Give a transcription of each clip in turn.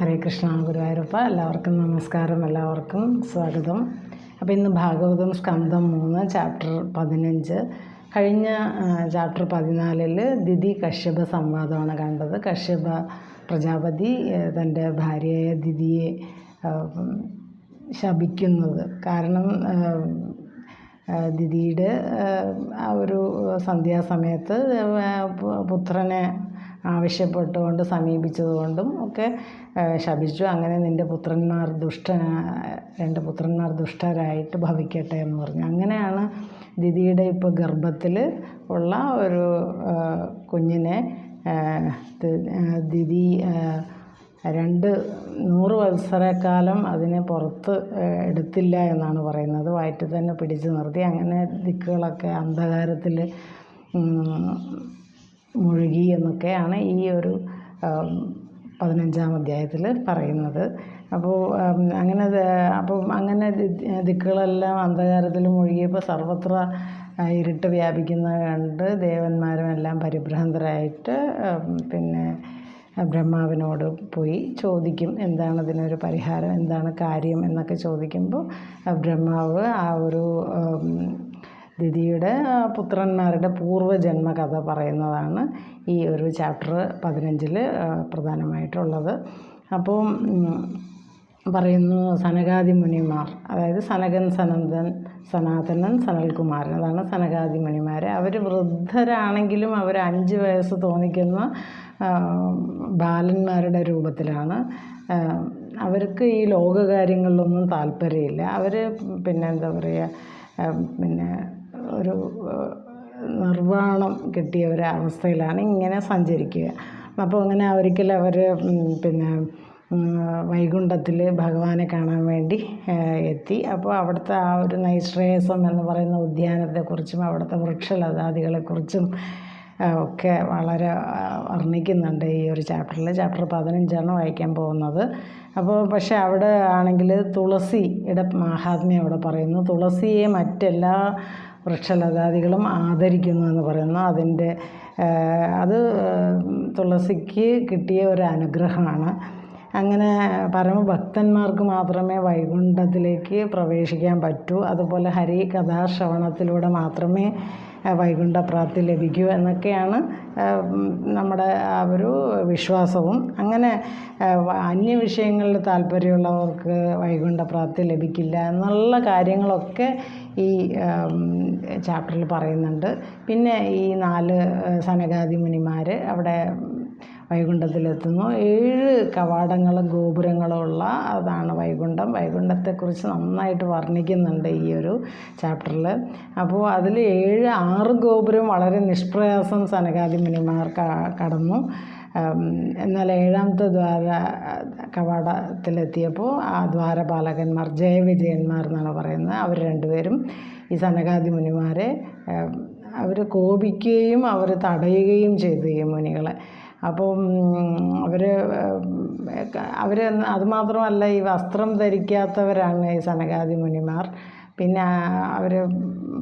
ഹരേ കൃഷ്ണ ഗുരുവായൂരപ്പ എല്ലാവർക്കും നമസ്കാരം എല്ലാവർക്കും സ്വാഗതം. അപ്പോൾ ഇന്ന് ഭാഗവതം സ്കന്ധം മൂന്ന് ചാപ്റ്റർ പതിനഞ്ച്. കഴിഞ്ഞ ചാപ്റ്റർ പതിനാലിൽ ദിതി കശ്യപ സംവാദമാണ് കണ്ടത്. കശ്യപ പ്രജാപതി തന്റെ ഭാര്യയായ ആഹ്, ശപിക്കുന്നത്. കാരണം ദിദിയുടെ ആ ഒരു സന്ധ്യാസമയത്ത് പുത്രനെ ആവശ്യപ്പെട്ടുകൊണ്ട് സമീപിച്ചതുകൊണ്ടും ഒക്കെ ശപിച്ചു. അങ്ങനെ നിന്റെ പുത്രന്മാർ ദുഷ്ട രണ്ട് പുത്രന്മാർ ദുഷ്ടരായിട്ട് ഭവിക്കട്ടെ എന്ന് പറഞ്ഞു. അങ്ങനെയാണ് ദിദിയുടെ ഇപ്പോൾ ഗർഭത്തിൽ ഉള്ള ഒരു കുഞ്ഞിനെ ദിദി രണ്ട് നൂറ് വത്സരക്കാലം അതിനെ പുറത്ത് എടുത്തില്ല എന്നാണ് പറയുന്നത്. വയറ്റിൽ തന്നെ പിടിച്ചു നിർത്തി. അങ്ങനെ ദിക്കുകളൊക്കെ അന്ധകാരത്തിൽ മുഴുകി എന്നൊക്കെയാണ് ഈ ഒരു പതിനഞ്ചാം അധ്യായത്തിൽ പറയുന്നത്. അപ്പോൾ അങ്ങനെ അപ്പോൾ അപ്പം അങ്ങനെ ദിക്കുകളെല്ലാം അന്ധകാരത്തിൽ മുഴുകിയപ്പോൾ സർവത്ര ഇരുട്ട് വ്യാപിക്കുന്നത് കണ്ട് ദേവന്മാരും എല്ലാം പരിഭ്രാന്തരായിട്ട് പിന്നെ ബ്രഹ്മാവിനോട് പോയി ചോദിക്കും എന്താണ് അതിനൊരു പരിഹാരം എന്താണ് കാര്യം എന്നൊക്കെ ചോദിക്കുമ്പോൾ ബ്രഹ്മാവ് ആ ഒരു ആ, പുത്രന്മാരുടെ പൂർവജന്മ കഥ പറയുന്നതാണ് ഈ ഒരു ചാപ്റ്റർ പതിനഞ്ചിൽ പ്രധാനമായിട്ടുള്ളത്. അപ്പോൾ പറയുന്നു സനകാദി മുനിമാർ അതായത് സനകൻ സനന്ദൻ സനാതനൻ സനൽകുമാരൻ അതാണ് സനകാദി മുനിമാർ അവർ വൃദ്ധരാണെങ്കിലും അവർ അഞ്ച് വയസ്സ് തോന്നിക്കുന്ന ബാലന്മാരുടെ രൂപത്തിലാണ്. അവർക്ക് ഈ ലോകകാര്യങ്ങളിലൊന്നും താല്പര്യമില്ല. അവർ പിന്നെ എന്താ പറയുക പിന്നെ ഒരു നിർവാണം കിട്ടിയ ഒരു അവസ്ഥയിലാണ് ഇങ്ങനെ സഞ്ചരിക്കുക. അപ്പോൾ അങ്ങനെ ഒരിക്കൽ അവർ പിന്നെ വൈകുണ്ഠത്തിൽ ഭഗവാനെ കാണാൻ വേണ്ടി എത്തി. അപ്പോൾ അവിടുത്തെ ആ ഒരു നൈശ്രേയസം എന്ന് പറയുന്ന ഉദ്യാനത്തെക്കുറിച്ചും അവിടുത്തെ വൃക്ഷലതാദികളെക്കുറിച്ചും ഒക്കെ വളരെ വർണിക്കുന്നുണ്ട് ഈ ഒരു ചാപ്റ്ററിൽ ചാപ്റ്റർ പതിനഞ്ചാണ് വായിക്കാൻ പോകുന്നത്. അപ്പോൾ പക്ഷേ അവിടെ ആണെങ്കിൽ തുളസിയുടെ മഹാത്മ്യം അവിടെ പറയുന്നു. തുളസിയെ മറ്റെല്ലാ വൃക്ഷലതാദികളും ആദരിക്കുന്നു എന്ന് പറയുന്നു. അതിന്റെ അത് തുളസിക്ക് കിട്ടിയ ഒരു അനുഗ്രഹമാണ്. അങ്ങനെ പരമഭക്തന്മാർക്ക് മാത്രമേ വൈകുണ്ഠത്തിലേക്ക് പ്രവേശിക്കാൻ പറ്റൂ. അതുപോലെ ഹരി കഥാശ്രവണത്തിലൂടെ മാത്രമേ വൈകുണ്ഠ വൈകുണ്ഠപ്രാപ്തി ലഭിക്കൂ എന്നൊക്കെയാണ് നമ്മുടെ ആ ഒരു വിശ്വാസവും. അങ്ങനെ അന്യ വിഷയങ്ങളിൽ താല്പര്യമുള്ളവർക്ക് വൈകുണ്ഠപ്രാപ്തി ലഭിക്കില്ല എന്നുള്ള കാര്യങ്ങളൊക്കെ ഈ ചാപ്റ്ററിൽ പറയുന്നുണ്ട്. പിന്നെ ഈ നാല് സനകാദി മുനിമാർ അവിടെ വൈകുണ്ഠത്തിലെത്തുന്നു. ഏഴ് കവാടങ്ങളും ഗോപുരങ്ങളും ഉള്ള അതാണ് വൈകുണ്ഠം. വൈകുണ്ഠത്തെക്കുറിച്ച് നന്നായിട്ട് വർണിക്കുന്നുണ്ട് ഈ ഒരു ചാപ്റ്ററിൽ അപ്പോൾ അതിൽ ഏഴ് ആറ് ഗോപുരം വളരെ നിഷ്പ്രയാസം സനകാദി മിനിമാർ കടന്നു. എന്നാൽ ഏഴാമത്തെ ദ്വാര കവാടത്തിലെത്തിയപ്പോൾ ആ ദ്വാരപാലകന്മാർ ജയവിജയന്മാർ എന്നാണ് പറയുന്നത്. അവർ രണ്ടുപേരും ഈ സനകാദി മുനിമാരെ അവർ കോപിക്കുകയും അവർ തടയുകയും ചെയ്തു ഈ മുനികളെ. അപ്പം അവർ അവർ അതുമാത്രമല്ല ഈ വസ്ത്രം ധരിക്കാത്തവരാണ് ഈ സനകാദി മുനിമാർ. പിന്നെ അവർ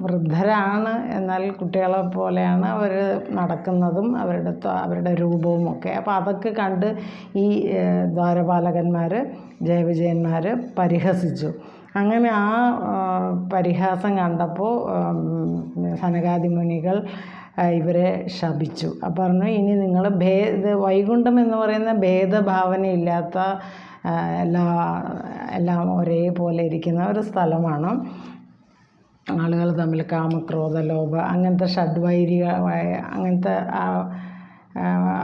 വൃദ്ധരാണ് എന്നാൽ കുട്ടികളെ പോലെയാണ് അവർ നടക്കുന്നതും അവരുടെ അവരുടെ രൂപവും ഒക്കെ. അപ്പോൾ അതൊക്കെ കണ്ട് ഈ ദ്വാരപാലകന്മാർ ജയവിജയന്മാർ പരിഹസിച്ചു. അങ്ങനെ ആ പരിഹാസം കണ്ടപ്പോൾ സനകാദി മുനികൾ ആ, ഇവരെ ശപിച്ചു. അപ്പോൾ പറഞ്ഞു ഇനി നിങ്ങൾ ഭേദ വൈകുണ്ഠം എന്ന് പറയുന്ന ഭേദഭാവനയില്ലാത്ത എല്ലാ എല്ലാം ഒരേപോലെ ഇരിക്കുന്ന ഒരു സ്ഥലമാണ്. ആളുകൾ തമ്മിൽ കാമക്രോധ ലോഭ അങ്ങനത്തെ ഷഡ്വൈരിക അങ്ങനത്തെ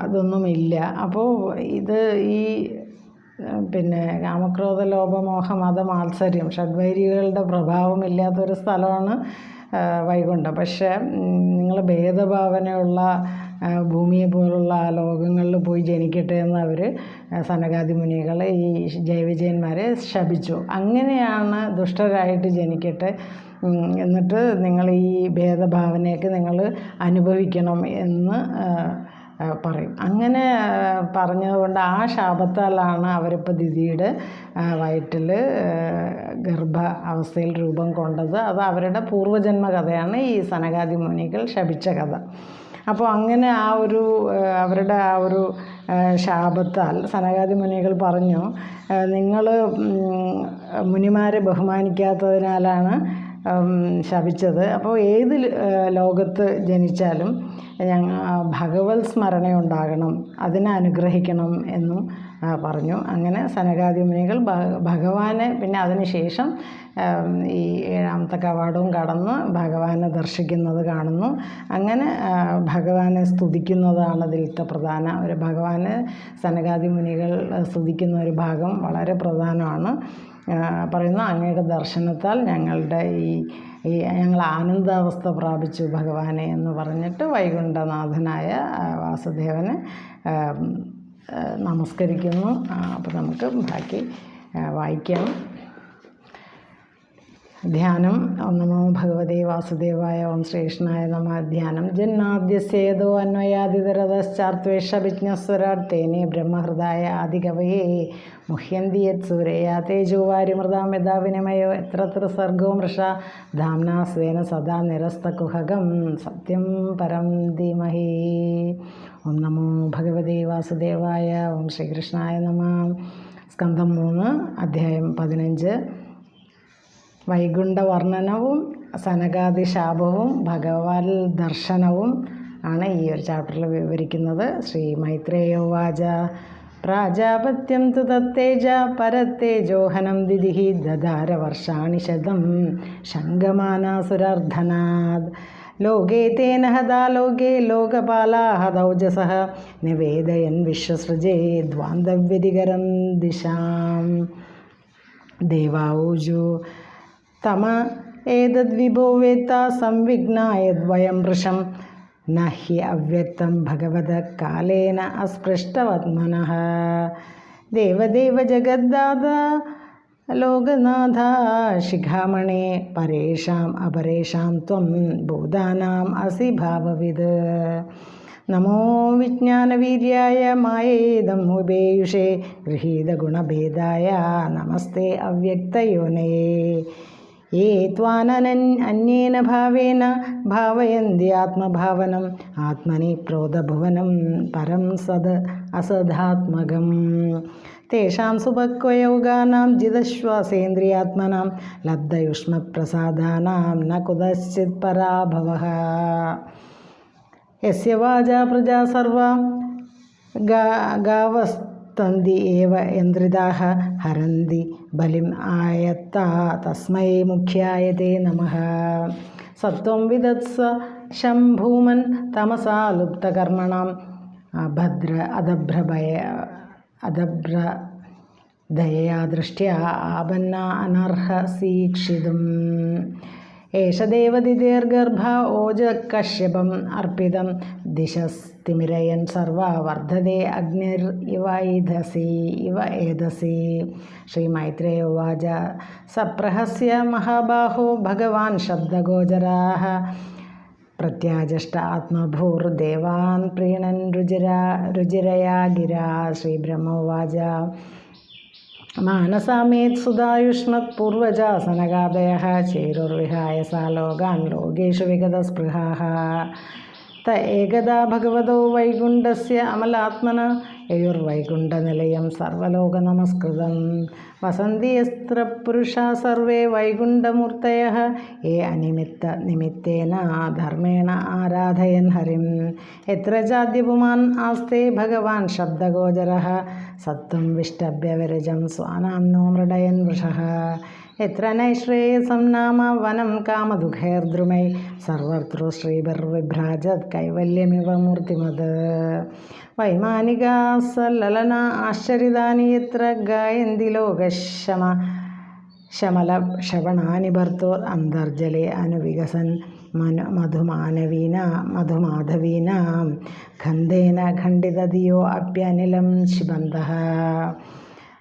അതൊന്നും ഇല്ല അപ്പോൾ ഇത് ഈ പിന്നെ കാമക്രോധ ലോഭമോഹ മത മാത്സര്യം ഷഡ്വൈരികളുടെ പ്രഭാവമില്ലാത്തൊരു സ്ഥലമാണ് വൈകുണ്ഠം പക്ഷേ നിങ്ങൾ ഭേദഭാവനയുള്ള ഭൂമിയെ പോലുള്ള ആ ലോകങ്ങളിൽ പോയി ജനിക്കട്ടെ എന്ന് അവർ സനകാദി മുനികൾ ഈ ജൈവജയന്മാരെ ശപിച്ചു. അങ്ങനെയാണ് ദുഷ്ടരായിട്ട് ജനിക്കട്ടെ എന്നിട്ട് നിങ്ങൾ ഈ ഭേദഭാവനയൊക്കെ നിങ്ങൾ അനുഭവിക്കണം എന്ന് പറയും. അങ്ങനെ പറഞ്ഞതുകൊണ്ട് ആ ശാപത്താലാണ് അവരിപ്പോൾ ദിദിയുടെ വയറ്റിൽ ഗർഭ അവസ്ഥയിൽ രൂപം കൊണ്ടത്. അത് അവരുടെ പൂർവജന്മ കഥയാണ് ഈ സനകാദി മുനികൾ ശപിച്ച കഥ. അപ്പോൾ അങ്ങനെ ആ ഒരു അവരുടെ ആ ഒരു ശാപത്താൽ സനകാദി മുനികൾ പറഞ്ഞു നിങ്ങൾ മുനിമാരെ ബഹുമാനിക്കാത്തതിനാലാണ് ശപിച്ചത്. അപ്പോൾ ഏത് ലോകത്ത് ജനിച്ചാലും ഞങ്ങൾ ഭഗവത് സ്മരണ ഉണ്ടാകണം അതിനെ അനുഗ്രഹിക്കണം എന്നും പറഞ്ഞു. അങ്ങനെ സനകാദി മുനികൾ ഭ- ഭഗവാനെ പിന്നെ അതിനുശേഷം ഈ ഏഴാമത്തെ കവാടവും കടന്ന് ഭഗവാനെ ദർശിക്കുന്നത് കാണുന്നു. അങ്ങനെ ഭഗവാനെ സ്തുതിക്കുന്നതാണ് അതിലത്തെ പ്രധാന ഒരു ഭഗവാനെ സനകാദി മുനികൾ സ്തുതിക്കുന്ന ഒരു ഭാഗം വളരെ പ്രധാനമാണ്. പറയുന്നു അങ്ങയുടെ ദർശനത്താൽ ഞങ്ങളുടെ ഈ ഈ ഞങ്ങൾ ആനന്ദാവസ്ഥ പ്രാപിച്ചു ഭഗവാനെ എന്ന് പറഞ്ഞിട്ട് വൈകുണ്ഠനാഥനായ വാസുദേവനെ നമസ്കരിക്കുന്നു. അപ്പോൾ നമുക്ക് ബാക്കി വായിക്കാം. ധ്യാനം. ഓം നമോ ഭഗവതി വാസുദേവായ ഓം ശ്രീകൃഷ്ണായ നമ ധ്യാനം. ജന്മാദ്യസ്യേതോ അന്വയാതിതരതശ്ചാർത്തേഷവിജ്ഞസ്വരാർത്തേനെ ബ്രഹ്മഹൃദായ ആദികവയേ. മുഹ്യന്തി യത് സൂരയാ തേജോവാരിമൃതാം യഥാ വിനിമയോ. എത്ര സർഗോ മൃഷ. ധാംനാ സ്വേന സദാ നിരസ്തകുഹകം. സത്യം പരം ധീമഹി. ഓം നമോ ഭഗവതി വാസുദേവായ ഓം ശ്രീകൃഷ്ണായ നമ. സ്കന്ധം മൂന്ന് അധ്യായം പതിനഞ്ച്. വൈകുണ്ഠ വർണനവും സനകാദി ശാപവും ഭഗവാൻ ദർശനവും ആണ് ഈ ഒരു ചാപ്റ്ററിൽ വിവരിക്കുന്നത്. ശ്രീ മൈത്രേയോവാച പ്രാജാപത്യം തു തത്തേജ പരത്തേജോഹനം ദിദിഹി ദധാര വർഷാണി ശതം ശങ്കമാനാസുരാർദ്ധനാദ് ലോകേ തേന ഹതാ ലോകേ ലോകപാലാ ദൗജസഃ നിവേദയൻ വിശ്വസൃജേ ദ്വാന്തവ്യതികരം ദിശാം. ദേവാഊജു തമ ഏതദ്വിഭോ വേത്ത സംവിഘ്നായദ്വയം വൃഷം. ന ഹി അവ്യക്തം ഭഗവത കാലേന അസ്പൃഷ്ടവത്മന. ദേവദേവ ജഗദ്ദാത ലോകനാഥ ശിഖാമണേ പരേഷാം അപരേഷാം ത്വം ഭൂതാനാം അസി ഭാവവിത് നമോ വിജ്ഞാനവീര്യായ മായേദം ഉപേയുഷേ ഗൃഹീതഗുണഭേദായ നമസ്തേ അവ്യക്തയോനയേ ഏ ത്വാനനൻ അന്യേന ഭാവേന ഭാവയന്തി ആത്മഭാവനം. ആത്മനി പ്രോതഭുവനം പരം സത് അസദാത്മകം. തേഷാം സുപക്വയോഗാനാം ജിതശ്വാസേന്ദ്രിയാത്മനാം ലബ്ധയുഷ്മപ്രസാദാനാം ന കുതശ്ചിത് പരാഭവ. യസ്യ പ്രജാ സർവ ഗാവസ്തന്തി ഏവ യന്ത്രിതാ ഹരന്തി ബലിം ആയത്ത തസ്മൈ മുഖ്യായ തേ നമ. സത്വം വിദത്സ ശംഭൂമൻ തമസാ ലുപ്തകർമ്മണം. ഭദ്ര അദഭ്രഭയ അദഭ്ര ദയയാ ദൃഷ്ട്യാ ആപന്ന അനർഹ സീക്ഷിതും. दृष्ट्या आपन्ना अनर्हसीक्षितुम् एष देवदिदेर्गर्भ ओजकश्यपम् अर्पितं दिशस्तिमिरयन् सर्वा वर्धते अग्निर् इवैधसि इव एधसि श्रीमैत्रेय उवाच सप्रहस्य महाबाहो भगवान् शब्दगोचराः प्रत्याजष्ट आत्मभूर्देवान् प्रीणन् रुजिरा रुजिरया गिरा श्रीब्रह्म उवाच मानसामेत्सुधायुष्मत्पूर्वजा सनगादयः चेरुर्विहाय सा लोकान् लोकेषु विगतस्पृहाः त एकदा भगवतो वैकुण्ठस्य अमलात्मन യയുർവൈകുണ്ഠനിലയം സർവലോക നമസ്കൃതം വസന്തിയസ്ത്ര പുരുഷ സർവേ വൈകുണ്ഠമൂർത്തയ ഏ അനിമിത്ത നിമിത്തേന ധർമ്മേണ ആരാധയൻ ഹരിം എത്ര ജാദ്യപുമാൻ ആസ്തേ ഭഗവാൻ ശബ്ദഗോചര സത്വം വിഷ്ടഭ്യവരജം സ്വാനാംനോ മൃടയൻ വൃഷ എത്ര നൈശ്രേയസം നാമ വനം കാമദുഖേർദ്രുമൈ സർവർത്രു ശ്രീഭർവിഭ്രാജത് കൈവല്യമിവ മൂർത്തിമത് വൈമാനിക സല്ലലന ആശ്ചരിതാനി എത്ര ഗായന്തി ലോകശമ ശമല ശവണാനി ഭർത്തോർ അന്തർജലെ അനുവികസൻ മന മധുമാനവീന മധുമാധവീനാം ഖന്ധേന ഖണ്ഡിതധിയോ അപ്യനിലം ശിബന്ധ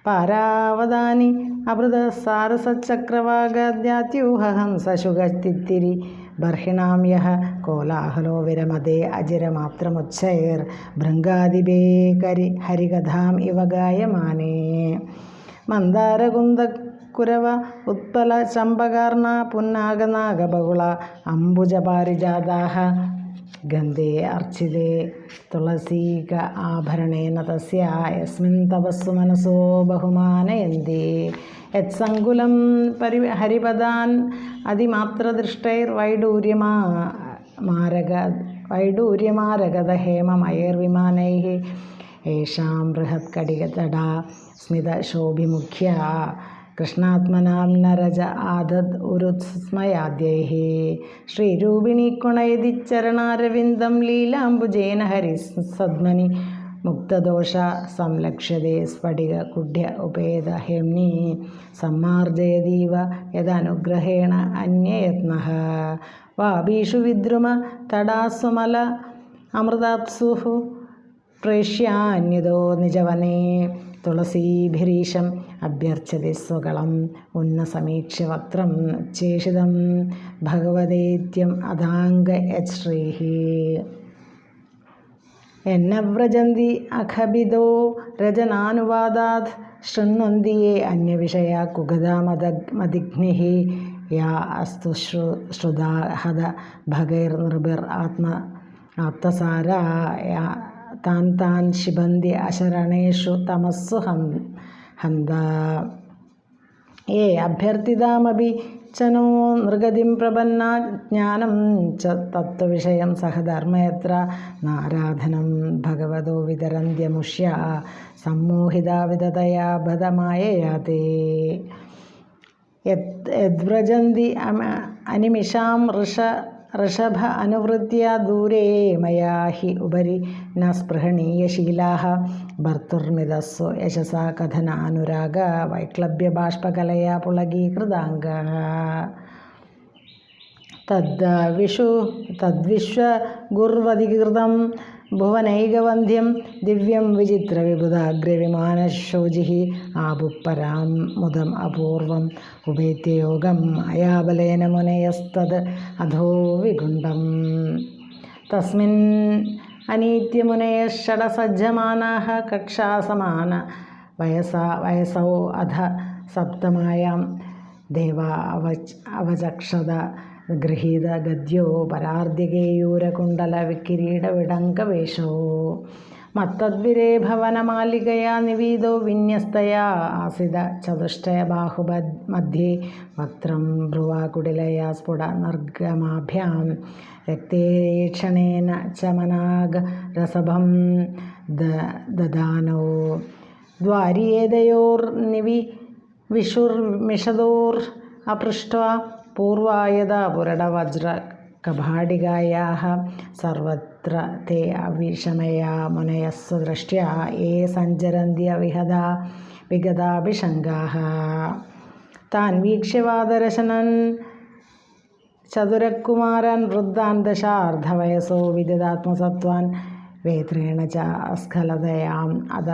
പാരാവതാനി അമൃതസാരസചക്രവാഗദ്യാത്യൂഹം സശുഗത്തിത്തിരി ബർഹിണാമ്യഹ കോലാഹലോ വിരമതേ അജിരമാത്രമുച്ചൈർ ഭൃങ്കാതിബേ കരി ഹരികഥാം ഇവ ഗായമാനേ. മന്ദാരകുന്ദ കുരവ ഉത്പല ചമ്പകാർണ പുന്നാഗനാഗബഹുള അംബുജ പാരിജാതാഹ ഗന്ധേ അർച്ചിതേ തുളസീക ആഭരണേന തസ്യ തപസ്സു മനസ്സോ ബഹുമാനയന്തി യത്സങ്കുലം പരി ഹരിപദാൻ അതിമാത്രദൃഷ്ടൈർ വൈഡൂര്യമാ മാരക വൈഡൂര്യമാരഗത ഹേമമയർവിമാനൈ ഏഷാം ബൃഹത്കടികതട സ്മിതശോഭിമുഖ്യ കൃഷ്ണാത്മനാംനരജ ആദദ് ഉരുസ്മയാദ്യൈ ചരണാരവിന്ദം ലീലാംബുജേന ഹരി സദ്മനി മുക്തദോഷ സംലക്ഷ്യതേ സ്ഫടിക കുഢ്യ ഉപേത ഹെംനി സമ്മാർജയതീവ യദനുഗ്രഹേണ അന്യയത്ന. വാബീഷു വിദ്രുമ തടാസുമല അമൃതാപ്സുഹു പ്രേഷ്യാന്യതോ നിജവനേ. തുളസീഭിരീശം അഭ്യർച്ചതി സ്വകളം ഉന്നസമീക്ഷ്യ വക്രം ചേഷിതം ഭഗവതേത്യം അതാംഗ യശ്രീഹി എന്ന വ്രജന്തി അഖബിദോ രചനാനുവാദാത് ശൃണ്വന്തി യേ അന്യവിഷയ കുഗതാമത മതിഗ്നിः യാ അസ്തു ശ്രു ശ്രുതാഹത ഭഗൈർ ഭഗൈർനൃഭിർ ആത്മ ആപ്തസാരാ. താൻ താൻ ശിബന്തി അശരണേഷു തമസ്സു ഹം ഹന്ത. ഏ അഭ്യർത്ഥിതാമപി ചനോ നൃഗതിം പ്രപന്ന ജ്ഞാനം ച തത്വവിഷയം സഹധർമ്മയത്ര നാരാധനം ഭഗവതോ വിതരന്ത്യമുഷ്യ സമ്മോഹിതാ വിതതയാ ബധമായയാ തേ യദ്വ്രജന്തി അനിമിഷാം ഋഷ ऋषभ अनुवृत्त्या दूरे मया हि उपरी न स्पृहणीयशीला। भर्तुर्मिदस्सु यशसा कथनानुराग अनुराग वैक्लभ्यबाष्पकलया पुलगीकृताङ्गाः। तद् विषु तद्विश्वगुर्वधिकृतं ഭുവനൈകവന്ധ്യം ദിവ്യം വിചിത്രവിബുധാഗ്രവിമാനശോചിः ആപുപ്പരാം മുതം അപൂർവം ഉപേത്യയോഗം അയാബലേന മുനയസ്തത് അധോ വിഗുണ്ടം തസ്മിൻ അനീത്യമുനയ ഷഡസജ്ജമാനാः കക്ഷാസമാന വയസാ വയസോ അധ സപ്തമായാം ദേവ അവച് അവചക്ഷത ഗൃഹീത ഗദ്യോ പരാർദ്ധികേയൂരകുണ്ടലവിക്കിരീടവിടങ്കവേഷോ മത്തദ്വിരേ ഭവനമാലികയാ നിവീതോ വിന്യസ്തയാ ആസിത ചതുഷ്ടയബാഹുബ മധ്യേ വക്ത്രം ഭ്രുവാകുടിലയാ സ്ഫുടനർഗമാഭ്യാം രക്തേക്ഷണേന ചമനാഗരസഭം ദദാനോ. ദ്വാരിയേതയോർനിവി വിഷുർമിഷതോർ അപൃഷ്ട്വാ पूर्वायदपुरडवज्र कभाडिकायाः सर्वत्र ते अविषमया मुनयस्व दृष्ट्या ये सञ्चरन्ति अविहदा विगताभिशङ्गाः तान् वीक्ष्यवादरशनन् चतुरकुमारान् वृद्धान् दशार्धवयसो विदिदात्मसत्त्वान् वेत्रेण च स्खलतयाम् अद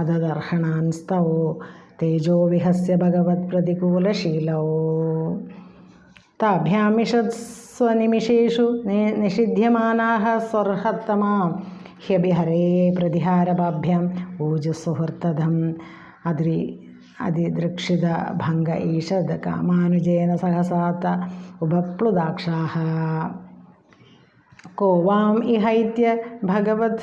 अददर्हणान् स्तौ तेजो विहस्य भगवत् भगवत्प्रतिकूलशीलौ ताभ्यामिषत्स्वनिमिषेषु नि निषिध्यमानाः स्वर्हत्तमा ह्यभिहरे प्रतिहारभाभ्याम्। ऊजुसुहृतधम् अद्रि अधिदृक्षितभङ्ग ईषद् कामानुजेन सहसात उभप्लुदाक्षाः को वाम् इहैत्य भगवत्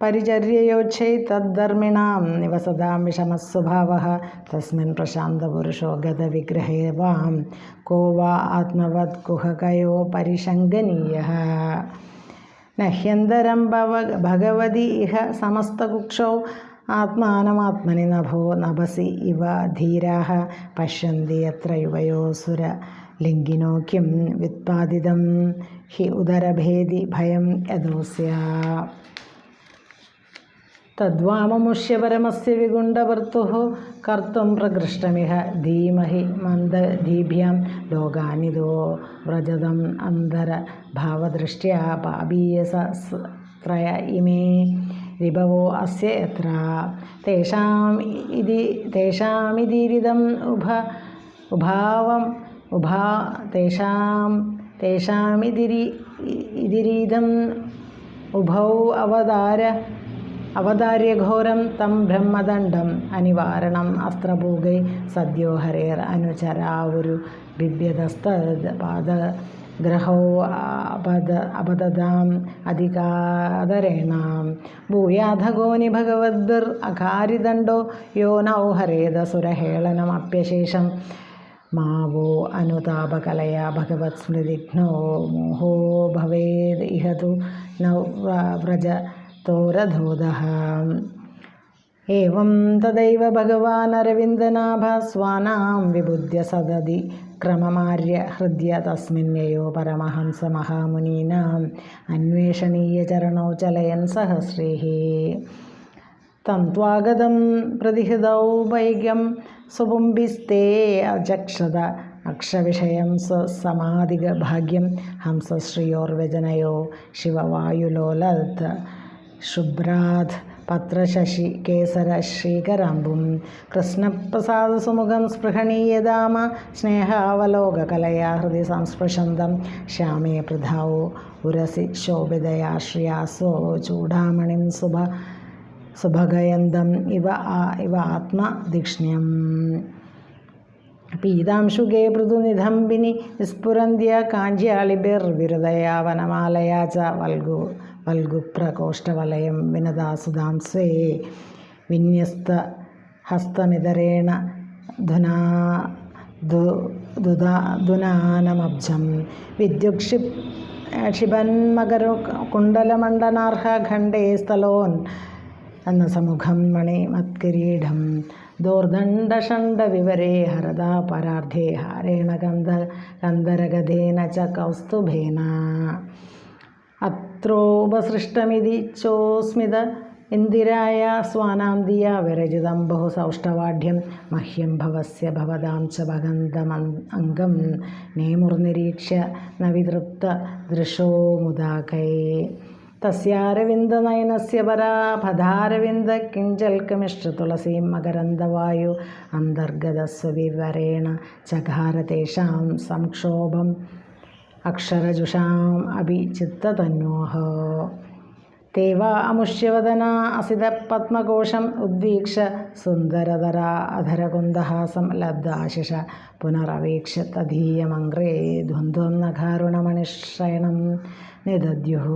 परिचर्ययो चैतद्धर्मिणां निवसतां विषमस्वभावः तस्मिन् प्रशान्तपुरुषो गतविग्रहे वां को वा आत्मवत् कुहकयो परिशङ्गनीयः। न ह्यन्तरं भव, भगवति इह समस्तकुक्षौ आत्मानमात्मनि नभो नभसि इव धीराः। पश्यन्ति यत्र युवयोसुर लिङ्गिनो किं व्युत्पादितं हि उदरभेदि भयं തദ്വാമമുഷ്യ പരമസ്യ വിഗുണ്ടവർത്തുഃ കർത്തും പ്രകൃഷ്ടമിഹ ധീമഹി മന്ദധീഭ്യാം ലോകാനിതോ വ്രജതം അന്തരഭാവദൃഷ്ട്യാ പാപീയസ ത്രയ ഇമേ രിഭവോ അസ്യ എത്ര. തേഷാം ഇതി തേഷാമിതിരിതം ഉഭ ഉഭാവം ഉഭാ തേഷാം തേഷാമിതിരി ഇതിരീതം ഉഭൗ അവതാര അവതാര്യഘോരം തം ബ്രഹ്മദണ്ഡം അനിവാരണം അസ്ത്രഭൂഗൈ സദ്യോ ഹരേർ ഒരു ബിഭ്യതസ്തദ് പാദ ഗ്രഹോ അപദ അപദതാം അധികാതരേണാം. ഭൂയാധഗോനി ഭഗവദ്ഭിർ അകാരിദണ്ഡോ യോ നൗഹരേത സുരഹേളനം അപ്യശേഷം മാവോ അനുതാപകലയാ ഭഗവത് സ്മൃതിഘ്നോ മോഹോ ഭവേദ് ഇഹതു നൗ തു स्तोरधोदः एवं तदैव भगवान् अरविन्दनाभस्वानां विबुध्य सदति क्रममार्य हृद्य तस्मिन्नयो परमहंसमहामुनीनाम् अन्वेषणीयचरणौ चलयन् सहस्रैः तं त्वागतं प्रतिहृदौ वैगं सुपुम्बिस्ते अजक्षत अक्षविषयं स्वसमाधिगभाग्यं हंसश्रियोर्व्यजनयो शिववायुलोलत् ശുഭ്രാത് പത്രശശി കേസര ശ്രീകരാമ്പും കൃഷ്ണപ്രസാദസുമുഖം സ്പൃഹണീയതാമ സ്നേഹാവലോകകലയാ ഹൃദി സംസ്പൃശന്തം. ശ്യാമേ പ്രധാവോ ഉരസി ശോഭിതയാ ശ്രിയാസോ ചൂടാമണിം സുഭ സുഭഗയന്തം. ഇവ ഇവ ആത്മദീക്ഷ്ണ്യം. പീതാംശുകേ പൃഥുനിധംബിനി വിസ്ഫുരന്ത്യ കാഞ്ചിയാളിബിർ വിരുദയാ വനമാലയാ ച വൽഗു വൽഗുപ്രകോഷ്ഠവലയം വിനദാസുതാം സ്വേ വിന്യസ്ത ഹസ്തമിതരേണ ധുനാ ദുനാനമബ്ജം. വിദ്യുക്ഷി ക്ഷിപന്മകരു കുണ്ടലമണ്ഡനാർഹ ഖണ്ഡേ സ്ഥലോൻ എന്ന സമുഖം മണി മത്കിരീടം. ദോർദണ്ഡഷണ്ഡവിവരേ ഹരദാ പരാർദ്ധേ ഹാരേണ ഗന്ധ ഗന്ധരഗധേന ച കൗസ്തുഭേന. അത്രോപസൃഷ്ടമിതി ചോസ്മിത ഇന്ദിരായ സ്വാനാന്തിയ വിരചിതം ബഹു സൗഷ്ടവാഢ്യം മഹ്യം ഭവസ്യ ഭവതാം ച ഭഗന്തമംഗം നേമുർനിരീക്ഷ്യ നവിതൃപ്ത വിതൃപ്ത ദൃശോ മുദാകൈ. തസ്യാരവിന്ദനയനസ്യ പരാ പദാരവിന്ദ കിഞ്ചൽക്കമിഷ്ടതുളസീം മകരന്ദവായു അന്തർഗതസ്വവിവരേണ ചകാര തേഷാം സംക്ഷോഭം അക്ഷരജുഷാം അഭി ചിത്തതന്വോഹ തേവ അമുഷ്യവദന അസിത പത്മകോശം ഉദ്വീക്ഷ സുന്ദരതര അധരകുന്ദഹാസം ലബ്ധാശിഷ പുനരവേക്ഷ തദീയമഗ്രേ ദ്വന്ദ്വം നഖാരുണമണിശ്രയണം നിദദ്യുः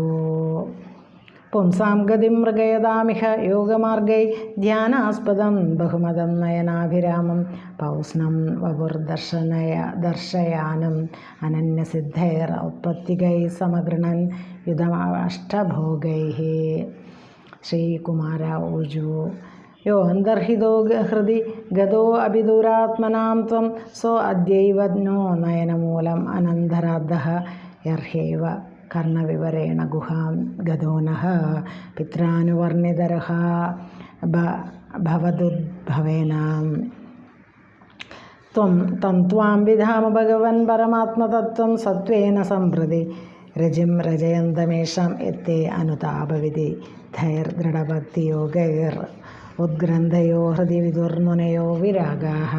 പുംസാം ഗതിം മൃഗയതാമിഹ യോഗമാർഗൈ ധ്യാനാസ്പദം ബഹുമതം നയനാഭിരാമം പൗസ്നം വപുർദർശനയ ദർശയാനം അനന്യസിദ്ധൈർ ഔത്പത്തികൈ സമഗൃണൻ യുധമഷ്ടഭോഗൈ ശ്രീകുമാര ഊജു യോ അന്തർഹിതോ ഹൃദി ഗതോ അഭിദൂരാത്മനാം ത്വം സോ അദ്യൈവ നോ നയനമൂലം അനന്തരാദ്ധ യർഹേവ കർണവിവരേണ ഗുഹാം ഗതോനഃ പിത്രാനുവർണിതരഃ ഭവതുദ്ഭവേന ത്വം തം ത്വാം വിധാമ ഭഗവൻ പരമാത്മതത്വം സത്വേന സംപ്രതി രജിം രജയന്തമേഷാം എത്തെ അനുതാപവിധി ധൈർദൃഢഭക്തിയോഗൈർ ഉദ്ഗ്രന്ഥയോ ഹൃദി വിദുർമുനയോ വിരാഗാः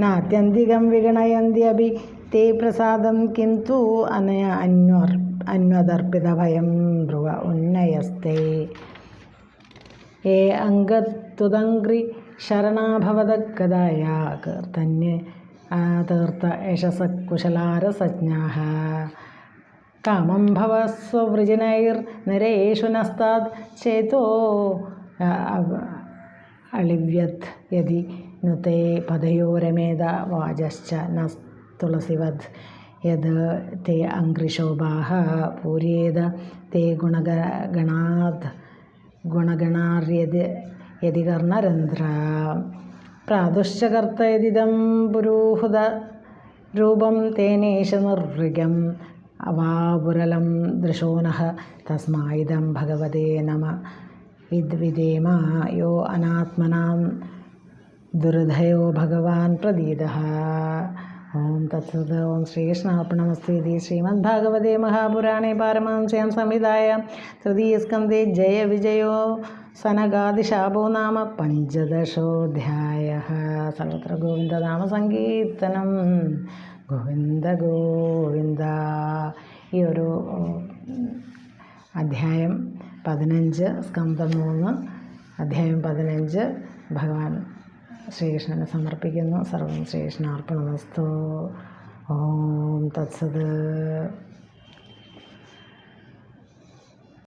നാത്യന്തികം വിഗണയന്ത്യപി ते പ്രസാദം കിന്തു അനയ അന്വർ അന്വതർപ്പിതഭയം ധ്രുവ ഉന്നയസ്തേ. ഏ അംഗത്തുതങ്ക്രി ശരണാഭവതക്കഥായ കീർത്തന്യ തീർത്ത യശസകുശലാരസജ്ഞാ കാമം ഭവസ്വവൃജിനൈർ നിരയേഷു നസ്താത് ചേതോ അളിവ്യത് യതി നുതേ പദയോരമേത വാചശ്ച നസ്ത തുളസിവത് യത് തേ ते പൂര്യേത തേ ഗുണഗ ഗണാത് ഗുണഗണാര്യത് യതി കർണരന്ധ്ര പ്രാതുശ്ച കർത്തയതിദം പുരൂഹുത രൂപം തേനേശ നിർവൃഗം അവാപുരലം ദൃശോനഃ തസ്മായിദം ഭഗവതേ നമ. വിദ്വിദേമ യോ അനാത്മനാം ദുർധയോ ഭഗവാൻ പ്രതീതഃ ഓം തത്സത് ഓം ശ്രീകൃഷ്ണാർപ്പണമസ്തി ശ്രീമദ് ഭാഗവതേ മഹാപുരാണേ പാരമഹംസ്യാം സംവിധായ തൃതീയസ്കന്ധേ ജയവിജയോ സനകാദിശാപോ നാമ പഞ്ചദശോധ്യായ. സർവത്ര ഗോവിന്ദനാമസങ്കീർത്തനം ഗോവിന്ദ ഗോവിന്ദ. ഈ ഒരു അധ്യായം പതിനഞ്ച് സ്കന്ധം മൂന്ന് അധ്യായം പതിനഞ്ച് ഭഗവാൻ ശ്രീകൃഷ്ണന് സമർപ്പിക്കുന്നു. സർവം ശ്രീകൃഷ്ണാർപ്പണമസ്തു. ഓം തത്സത്